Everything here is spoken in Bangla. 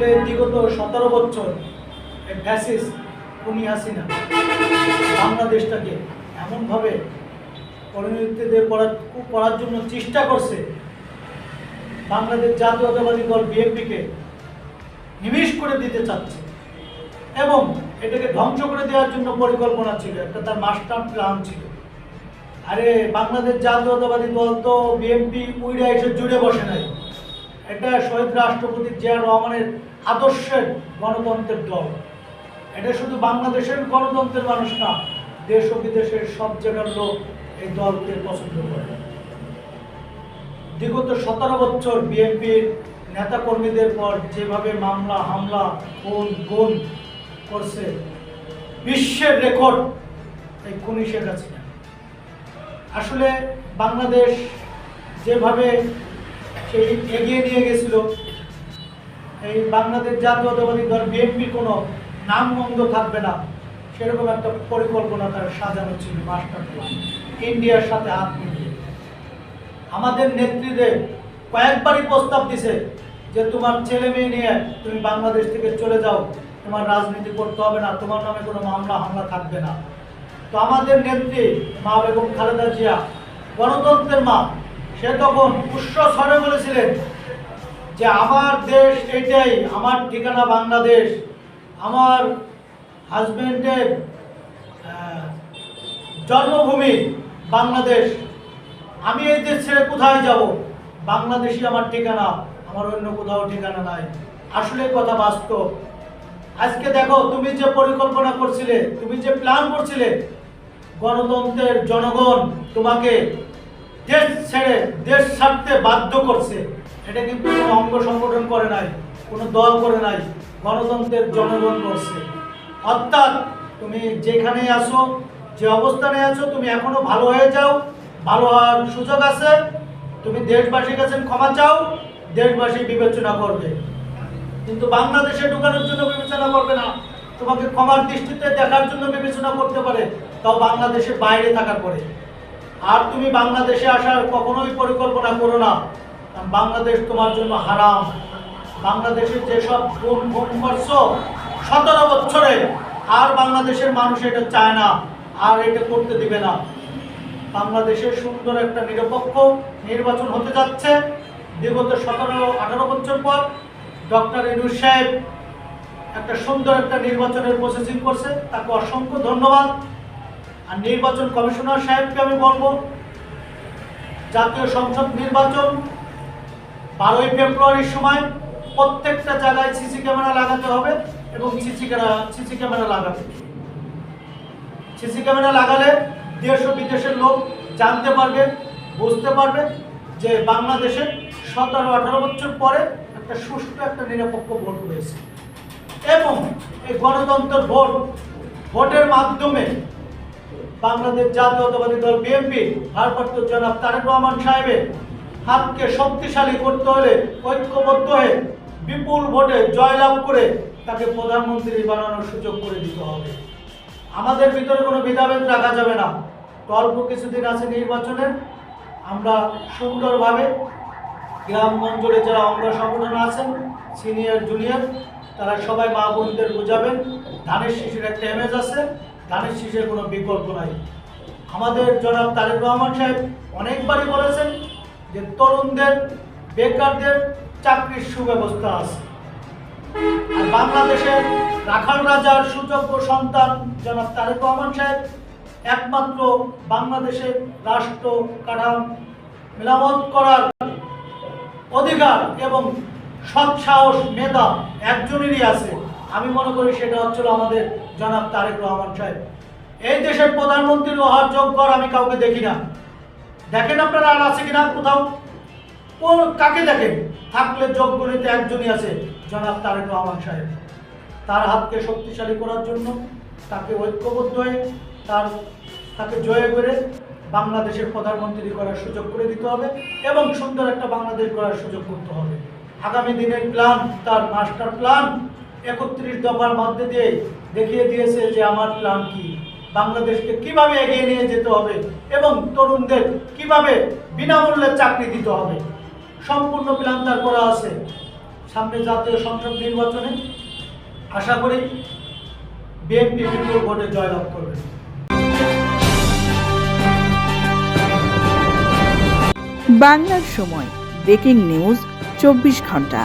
আসলে বিগত সতেরো বছর ফ্যাসিস খুনি হাসিনা বাংলাদেশটাকে এমনভাবে পরিণতিতে করার করার জন্য চেষ্টা করছে, বাংলাদেশ জাতীয়তাবাদী দল বিএনপিকে নিবেশ করে দিতে চাচ্ছে এবং এটাকে ধ্বংস করে দেওয়ার জন্য পরিকল্পনা ছিল, একটা তার মাস্টার প্ল্যান ছিল। আরে বাংলাদেশ জাতীয়তাবাদী দল তো বিএনপি উইরা এসে জুড়ে বসে নাই। এটা শহীদ রাষ্ট্রপতি জিয়া রহমানের আদর্শের গণতন্ত্রের দল। এটা শুধু বাংলাদেশের গণতন্ত্রের মানুষ না, দেশ ও বিদেশের সব জায়গার লোক এই দলকে পছন্দ করে। বিগত সতেরো বছর বিএনপির নেতাকর্মীদের পর যেভাবে মামলা, হামলা, খুন গুণ করছে, বিশ্বের রেকর্ড এই খুনি শেখ আসলে বাংলাদেশ যেভাবে এগিয়ে নিয়ে গেছিল। এই বাংলাদেশ জাতীয়তাবাদী দল কোনো থাকবে না। সেরকম একটা পরিকল্পনা সাজানো ছিল মাস্টার প্ল্যান। ইন্ডিয়ার সাথে হাত মিলিয়ে। আমাদের নেত্রীদের কয়েকবারই প্রস্তাব দিছে যে তোমার ছেলে মেয়ে নিয়ে তুমি বাংলাদেশ থেকে চলে যাও, তোমার রাজনীতি করতে হবে না, তোমার নামে কোনো মামলা, হামলা থাকবে না। তো আমাদের নেত্রী মা বেগম খালেদা জিয়া গণতন্ত্রের মা। সে তখন উৎস স্বরে বলেছিলেন যে আমার দেশ এটাই আমার ঠিকানা বাংলাদেশ, আমার হাজবেন্ডের জন্মভূমি বাংলাদেশ। আমি এই দেশ ছেড়ে কোথায় যাব? বাংলাদেশই আমার ঠিকানা, আমার অন্য কোথাও ঠিকানা নাই। আসলে কথা বাস্তব। আজকে দেখো, তুমি যে পরিকল্পনা করছিলে, তুমি যে প্ল্যান করছিলে, গণতন্ত্রের জনগণ তোমাকে দেশ ছেড়ে দেশ ছাড়তে বাধ্য করছে। এটা কিন্তু কোনো অঙ্গ সংগঠন করে নাই, কোনো দল করে নাই, গণতন্ত্রের জনগণ করছে। অর্থাৎ তুমি যেখানে আছো, যে অবস্থানে আছো, তুমি এখনও ভালো হয়ে যাও, ভালো হওয়ার সুযোগ আছে। তুমি দেশবাসীর কাছে ক্ষমা চাও, দেশবাসী বিবেচনা করবে। কিন্তু বাংলাদেশে ঢুকানোর জন্য বিবেচনা করবে না। তোমাকে ক্ষমার দৃষ্টিতে দেখার জন্য বিবেচনা করতে পারে, তাও বাংলাদেশের বাইরে থাকার পরে। আর তুমি বাংলাদেশে আসার কখনোই পরিকল্পনা করো না। বাংলাদেশ তোমার জন্য হারাম। বাংলাদেশের যেসব গুণ গুণ করছ, সতেরো বছরে আর বাংলাদেশের মানুষ এটা চায় না, আর এটা করতে দিবে না। বাংলাদেশের সুন্দর একটা নিরপেক্ষ নির্বাচন হতে যাচ্ছে। বিগত সতেরো, আঠারো বছর পর ডক্টর ইনুস সাহেব একটা সুন্দর একটা নির্বাচনের প্রসেসিং করছে। তাকে অসংখ্য ধন্যবাদ। আর নির্বাচন কমিশনার সাহেবকে আমি বলব, জাতীয় সংসদ নির্বাচন বারোই ফেব্রুয়ারির সময় প্রত্যেকটা জায়গায় সিসি ক্যামেরা লাগাতে হবে এবং সিসি ক্যামেরা সিসি ক্যামেরা লাগাবে। সিসি ক্যামেরা লাগালে দেশ ও বিদেশের লোক জানতে পারবে, বুঝতে পারবে যে বাংলাদেশে সতেরো, আঠারো বছর পরে একটা সুষ্ঠু একটা নিরপেক্ষ ভোট হয়েছে। এবং এই গণতন্ত্র ভোট, ভোটের মাধ্যমে বাংলাদেশ জাতীয়তাবাদী দল বিএনপি, ভারপ্রাপ্ত জনাব তারেক রহমান সাহেবের হাতকে শক্তিশালী করতে হলে ঐক্যবদ্ধ হয়ে বিপুল ভোটে জয়লাভ করে তাকে প্রধানমন্ত্রী বানানোর সুযোগ করে দিতে হবে। আমাদের ভিতরে কোনো ভেদাভেদ রাখা যাবে না। অল্প কিছুদিন আছে নির্বাচনের। আমরা সুন্দরভাবে গ্রামগঞ্জে যারা অঙ্গ সংগঠন আছেন, সিনিয়র, জুনিয়র, তারা সবাই মা বোনদের বোঝাবেন। ধানের শিশুর একটা এমএজ আছে। ধানের শিশুর কোনো বিকল্প নাই। আমাদের জনাব তারেক রহমান সাহেব অনেকবারই বলেছেন যে তরুণদের, বেকারদের চাকরির সুব্যবস্থা আছে। আর বাংলাদেশের রাখাল রাজার সুযোগ্য সন্তান জনাব তারেক রহমান সাহেব একমাত্র বাংলাদেশের রাষ্ট্র কাঠাম মেরামত করার অধিকার এবং সৎ সাহস মেধা একজনেরই আছে। আমি মনে করি সেটা হচ্ছিল আমাদের জনাব তারেক রহমান সাহেব। এই দেশের প্রধানমন্ত্রী হওয়ার আর আমি কাউকে দেখি না। দেখেন আপনারা আর আছে কিনা কোথাও? কোন কাকে দেখেন? থাকলে যোগ্য নিতে একজনই আছে, জনাব তারেক রহমান সাহেব। তার হাতকে শক্তিশালী করার জন্য তাকে ঐক্যবদ্ধ হয়ে তার তাকে জয় করে বাংলাদেশের প্রধানমন্ত্রী করার সুযোগ করে দিতে হবে এবং সুন্দর একটা বাংলাদেশ করার সুযোগ করতে হবে। আগামী দিনের প্ল্যান তার মাস্টার প্ল্যান একত্রিশ দফার মধ্যে দিয়ে দেখিয়ে দিয়েছে যে আমার নাম কি। বাংলাদেশকে কীভাবে এগিয়ে নিয়ে যেতে হবে এবং তরুণদের কীভাবে বিনামূল্যে চাকরি দিতে হবে। সম্পূর্ণ প্ল্যান তার করা আছে। সামনে জাতীয় সংসদ নির্বাচনে আশা করি বিএনপি বিপুল ভোটে জয়লাভ করবে। বাংলার সময়, ব্রেকিং নিউজ, চব্বিশ ঘণ্টা।